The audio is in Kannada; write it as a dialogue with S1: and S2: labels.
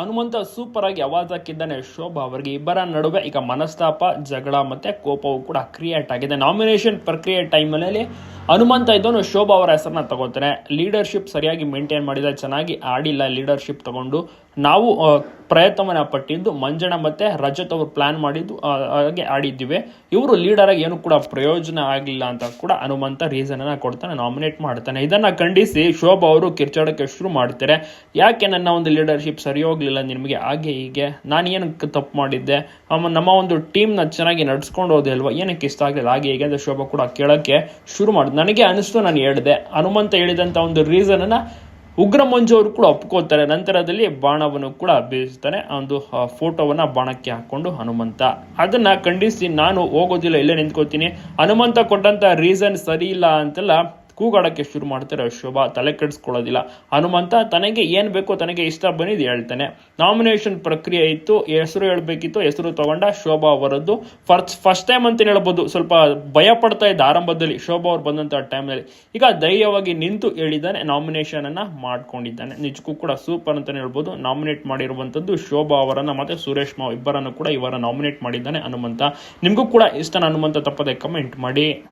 S1: ಹನುಮಂತ ಸೂಪರ್ ಆಗಿ ಅವಾಜ್ ಶೋಭಾ ಅವರಿಗೆ ಇಬ್ಬರ ನಡುವೆ ಈಗ ಮನಸ್ತಾಪ, ಜಗಳ ಮತ್ತೆ ಕೋಪವು ಕೂಡ ಕ್ರಿಯೇಟ್ ಆಗಿದೆ. ನಾಮಿನೇಷನ್ ಪ್ರಕ್ರಿಯೆ ಟೈಮಲ್ಲಿ ಹನುಮಂತ ಇದ್ದವನು ಶೋಭಾ ಅವರ ಹೆಸರನ್ನ ತಗೋತಾನೆ. ಲೀಡರ್ಶಿಪ್ ಸರಿಯಾಗಿ ಮೇಂಟೈನ್ ಮಾಡಿದ, ಚೆನ್ನಾಗಿ ಆಡಿಲ್ಲ ಲೀಡರ್ಶಿಪ್ ತಗೊಂಡು. ನಾವು ಪ್ರಯತ್ನವನ್ನು ಪಟ್ಟಿದ್ದು ಮಂಜಣ್ಣ ಮತ್ತೆ ರಜತ್ ಅವರು ಪ್ಲಾನ್ ಮಾಡಿದ್ದು ಹಾಗೆ ಆಡಿದ್ದೀವಿ. ಇವರು ಲೀಡರ್ ಆಗಿ ಏನು ಕೂಡ ಪ್ರಯೋಜನ ಆಗಲಿಲ್ಲ ಅಂತ ಕೂಡ ಹನುಮಂತ ರೀಸನ್ ಅನ್ನ ಕೊಡ್ತಾನೆ ನಾಮಿನೇಟ್ ಮಾಡ್ತಾನೆ. ಇದನ್ನ ಖಂಡಿಸಿ ಶೋಭಾ ಅವರು ಕಿರ್ಚಾಡಕ್ಕೆ ಶುರು ಮಾಡ್ತಾರೆ. ಯಾಕೆ ನನ್ನ ಒಂದು ಲೀಡರ್ಶಿಪ್ ಸರಿ ಹೋಗ್ಲಿಲ್ಲ ನಿಮಗೆ? ಹಾಗೆ ಹೀಗೆ. ನಾನು ಏನಕ್ಕೆ ತಪ್ಪು ಮಾಡಿದ್ದೆ? ನಮ್ಮ ಒಂದು ಟೀಮ್ನ ಚೆನ್ನಾಗಿ ನಡ್ಸ್ಕೊಂಡು ಹೋದೆ ಅಲ್ವಾ? ಏನಕ್ಕೆ ಇಷ್ಟ ಆಗಲಿಲ್ಲ? ಹಾಗೆ ಹೀಗೆ ಅಂತ ಶೋಭಾ ಕೂಡ ಕೇಳೋಕ್ಕೆ ಶುರು ಮಾಡಿದ್ ನನಗೆ ಅನಿಸ್ತು, ನಾನು ಹೇಳಿದೆ. ಹನುಮಂತ ಹೇಳಿದಂಥ ಒಂದು ರೀಸನನ್ನು ಉಗ್ರ ಮಂಜು ಅವರು ಕೂಡ ಒಪ್ಕೋತಾರೆ ನಂತರದಲ್ಲಿ ಬಾಣವನ್ನು ಕೂಡ ಬೀಸ್ತಾನೆ ಆ ಒಂದು ಫೋಟೋವನ್ನು ಬಾಣಕ್ಕೆ ಹಾಕ್ಕೊಂಡು ಹನುಮಂತ. ಅದನ್ನು ಖಂಡಿಸಿ, ನಾನು ಹೋಗೋದಿಲ್ಲ, ಇಲ್ಲೇ ನಿಂತ್ಕೋತೀನಿ ಹನುಮಂತ ಕೊಟ್ಟಂಥ ರೀಸನ್ ಸರಿ ಇಲ್ಲ ಅಂತೆಲ್ಲ ಕೂಗಾಡಕ್ಕೆ ಶುರು ಮಾಡ್ತಾರೆ. ಶೋಭಾ ತಲೆ ಕೆಡಿಸ್ಕೊಳ್ಳೋದಿಲ್ಲ. ಹನುಮಂತ ತನಗೆ ಏನು ಬೇಕೋ ತನಗೆ ಇಷ್ಟ ಬಂದಿದ್ದು ಹೇಳ್ತಾನೆ. ನಾಮಿನೇಷನ್ ಪ್ರಕ್ರಿಯೆ ಇತ್ತು. ಹೆಸರು ಹೇಳಬೇಕಿತ್ತು. ಹೆಸರು ತಗೊಂಡ ಶೋಭಾ ಅವರದ್ದು. ಫಸ್ಟ್ ಫಸ್ಟ್ ಟೈಮ್ ಅಂತ ಹೇಳ್ಬೋದು. ಸ್ವಲ್ಪ ಭಯ ಪಡ್ತಾ ಇದ್ದ ಆರಂಭದಲ್ಲಿ ಶೋಭಾ ಅವ್ರು ಬಂದಂಥ ಟೈಮ್ನಲ್ಲಿ ಈಗ ಧೈರ್ಯವಾಗಿ ನಿಂತು ಹೇಳಿದ್ದಾನೆ. ನಾಮಿನೇಷನನ್ನು ಮಾಡ್ಕೊಂಡಿದ್ದಾನೆ. ನಿಜಕ್ಕೂ ಕೂಡ ಸೂಪರ್ ಅಂತಲೇ ಹೇಳ್ಬೋದು. ನಾಮಿನೇಟ್ ಮಾಡಿರುವಂಥದ್ದು ಶೋಭಾ ಅವರನ್ನ ಮತ್ತು ಸುರೇಶ್ ಮಾವ್ ಇಬ್ಬರನ್ನು ಕೂಡ ಇವರ ನಾಮಿನೇಟ್ ಮಾಡಿದ್ದಾನೆ ಹನುಮಂತ. ನಿಮಗೂ ಕೂಡ ಇಷ್ಟ ಹನುಮಂತ ತಪ್ಪದೆ ಕಮೆಂಟ್ ಮಾಡಿ.